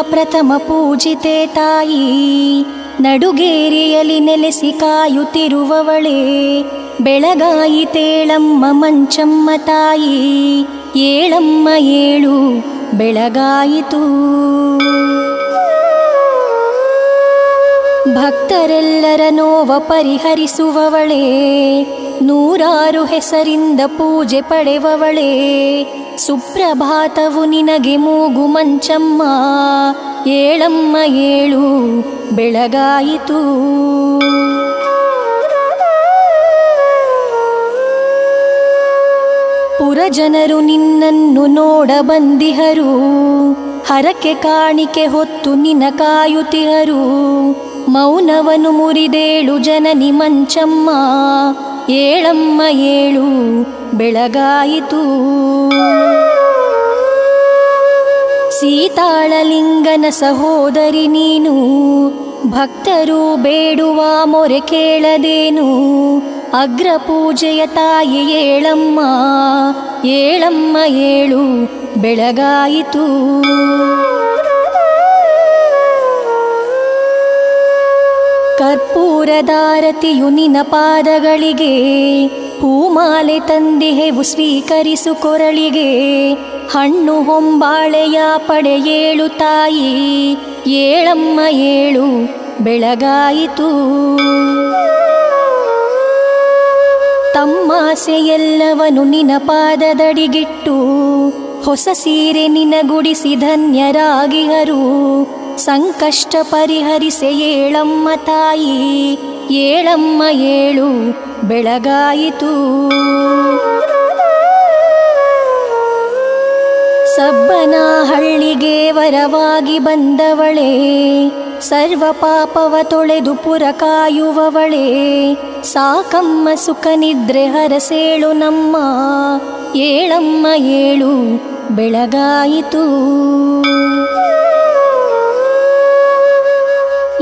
ಪ್ರಥಮ ಪೂಜಿತೆ ತಾಯಿ. ನಡುಗೇರಿಯಲಿ ನೆಲೆಸಿ ಕಾಯುತ್ತಿರುವವಳೇ. ಬೆಳಗಾಯಿತೇಳಮ್ಮ ಮಂಚಮ್ಮ ತಾಯಿ. ಏಳಮ್ಮ ಏಳು ಬೆಳಗಾಯಿತು. ಭಕ್ತರೆಲ್ಲರ ನೋವ ಪರಿಹರಿಸುವವಳೇ. ನೂರಾರು ಹೆಸರಿಂದ ಪೂಜೆ ಪಡೆವವಳೇ. ಸುಪ್ರಭಾತವು ನಿನಗೆ ಮೂಗು ಮಂಚಮ್ಮ. ಏಳಮ್ಮ ಏಳು, ಬೆಳಗಾಯಿತು. ಪುರಜನರು ನಿನ್ನನ್ನು ನೋಡ ಬಂದಿಹರು. ಹರಕೆ ಕಾಣಿಕೆ ಹೊತ್ತು ನಿನ ಕಾಯುತಿಹರು. ಮೌನವನು ಮುರಿದೇಳು ಜನನಿ ಮಂಚಮ್ಮ. ಏಳಮ್ಮ ಏಳು, ಬೆಳಗಾಯಿತು. ಸೀತಾಳಲಿಂಗನ ಸಹೋದರಿ ನೀನು, ಭಕ್ತರು ಬೇಡುವ ಮೊರೆ ಕೇಳದೇನು? ಅಗ್ರ ಪೂಜೆಯ ತಾಯಿ ಏಳಮ್ಮ ಏಳಮ್ಮ ಏಳು, ಬೆಳಗಾಯಿತು. ಕರ್ಪೂರದಾರತಿಯು ನಿನ ಪಾದಗಳಿಗೆ, ಹೂಮಾಲೆ ತಂದಿಹೆವು ಸ್ವೀಕರಿಸು ಕೊರಳಿಗೆ. ಹಣ್ಣು ಹೊಂಬಾಳೆಯ ಪಡೆಯೇಳು ತಾಯಿ, ಏಳಮ್ಮ ಏಳು ಬೆಳಗಾಯಿತು. ತಮ್ಮಾಸೆಯೆಲ್ಲವನು ನಿನ ಪಾದದಡಿಗಿಟ್ಟು, ಹೊಸ ಸೀರೆ ನಿನಗುಡಿಸಿ ಧನ್ಯರಾಗಿಹರು. ಸಂಕಷ್ಟ ಪರಿಹರಿಸೆ ಏಳಮ್ಮ ತಾಯಿ, ಏಳಮ್ಮ ಏಳು ಬೆಳಗಾಯಿತು. ಸಬ್ಬನ ಹಳ್ಳಿಗೆ ವರವಾಗಿ ಬಂದವಳೇ, ಸರ್ವ ಪಾಪವ ತೊಳೆದು ಪುರ ಕಾಯುವವಳೇ ಸಾಕಮ್ಮ ಸುಖ ನಿದ್ರೆ ಹರಸೇಳು ನಮ್ಮ, ಏಳಮ್ಮ ಏಳು ಬೆಳಗಾಯಿತು.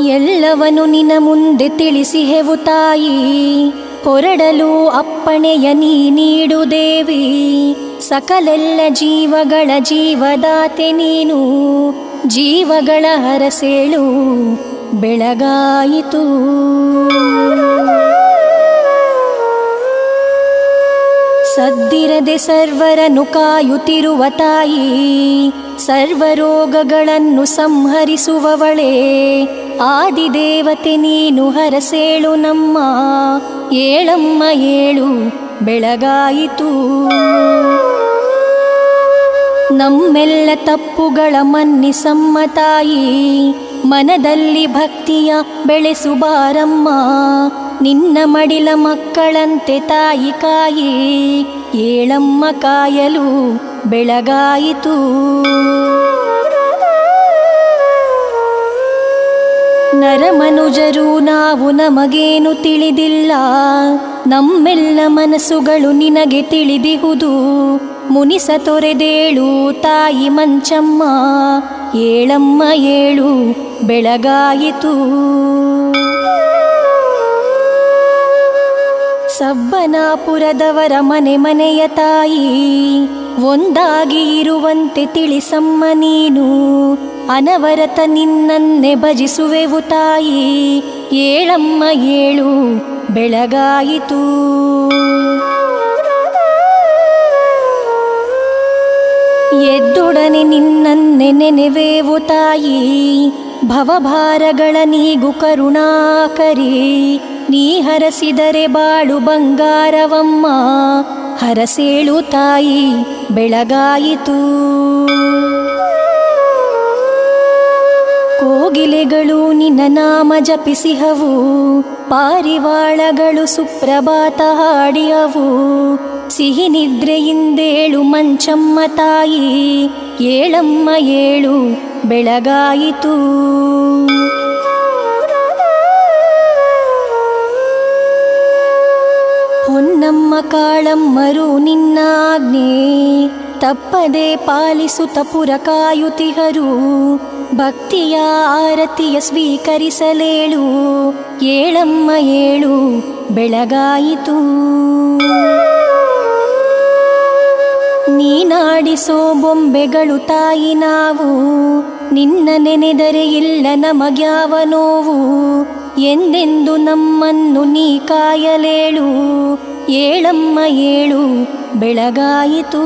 ಎಲ್ಲವನು ನಿನ ಮುಂದೆ ತಿಳಿಸಿ ಹೆವು ತಾಯಿ ಹೊರಡಲು ಅಪ್ಪಣೆಯ ನೀ ನೀಡು ದೇವಿ, ಸಕಲೆಲ್ಲ ಜೀವಗಳ ಜೀವದಾತೆ ನೀನು. ಜೀವಗಳ ಹರಸೇಳು ಬೆಳಗಾಯಿತು. ಸದ್ದಿರದೆ ಸರ್ವರನ್ನು ಕಾಯುತ್ತಿರುವ ತಾಯಿ, ಸರ್ವರೋಗಗಳನ್ನು ಸಂಹರಿಸುವವಳೇ ಆದಿದೇವತೆ ನೀನು ಹರಸೇಳು ನಮ್ಮ ಏಳಮ್ಮ ಏಳು ಬೆಳಗಾಯಿತು. ನಮ್ಮೆಲ್ಲ ತಪ್ಪುಗಳ ಮನ್ನಿಸಮ್ಮ ತಾಯಿ, ಮನದಲ್ಲಿ ಭಕ್ತಿಯ ಬೆಳೆಸುಬಾರಮ್ಮ ನಿನ್ನ ಮಡಿಲ ಮಕ್ಕಳಂತೆ ತಾಯಿ ಕಾಯಿ, ಏಳಮ್ಮ ಕಾಯಲು ಬೆಳಗಾಯಿತು. ನರಮನುಜರು ನಾವು ನಮಗೇನು ತಿಳಿದಿಲ್ಲ. ನಮ್ಮೆಲ್ಲ ಮನಸ್ಸುಗಳು ನಿನಗೆ ತಿಳಿದಿಹುದು. ಮುನಿಸ ತೊರೆದೇಳು ತಾಯಿ ಮಂಚಮ್ಮ. ಏಳಮ್ಮ ಏಳು, ಬೆಳಗಾಯಿತು. ಸಬ್ಬನಾಪುರದವರ ಮನೆ ಮನೆಯ ತಾಯಿ, ಒಂದಾಗಿ ಇರುವಂತೆ ತಿಳಿಸಮ್ಮ ನೀನು. ಅನವರತ ನಿನ್ನನ್ನೆ ಭಜಿಸುವೆವು ತಾಯಿ, ಏಳಮ್ಮ ಏಳು, ಬೆಳಗಾಯಿತು. ಎದ್ದೊಡನೆ ನಿನ್ನನ್ನೆ ನೆನೆವೇವು ತಾಯಿ, ಭವಭಾರಗಳ ನೀಗು ಕರುಣಾಕರಿ. ನೀ ಹರಸಿದರೆ ಬಾಳು ಬಂಗಾರವಮ್ಮ. ಹರಸೇಳು ತಾಯಿ, ಬೆಳಗಾಯಿತು. ಕೋಗಿಲೆಗಳು ನಿನ್ನ ನಾಮ ಜಪಿಸಿಹವು. ಪಾರಿವಾಳಗಳು ಸುಪ್ರಭಾತ ಹಾಡಿಯವು. ಸಿಹಿ ನಿದ್ರೆಯಿಂದೇಳು ಮಂಚಮ್ಮ ತಾಯಿ. ಏಳಮ್ಮ ಏಳು, ಬೆಳಗಾಯಿತು. ಕಾಳಮ್ಮರು ನಿನ್ನಾಜ್ಞೆ. ತಪ್ಪದೆ ಪಾಲಿಸುತ ಪುರಕಾಯುತಿಹರು. ಭಕ್ತಿಯ ಆರತಿಯ ಸ್ವೀಕರಿಸಲೇಳು. ಏಳಮ್ಮ ಏಳು, ಬೆಳಗಾಯಿತು. ನೀನಾಡಿಸೋ ಬೊಂಬೆಗಳು ತಾಯಿ ನಾವು. ನಿನ್ನ ನೆನೆದರೆ ಇಲ್ಲ ನಮಗ್ಯಾವ ನೋವು. ಎಂದೆಂದು ನಮ್ಮನ್ನು ನೀ ಕಾಯಲೇಳು. ಏಳಮ್ಮ ಏಳು ಬೆಳಗಾಯಿತು.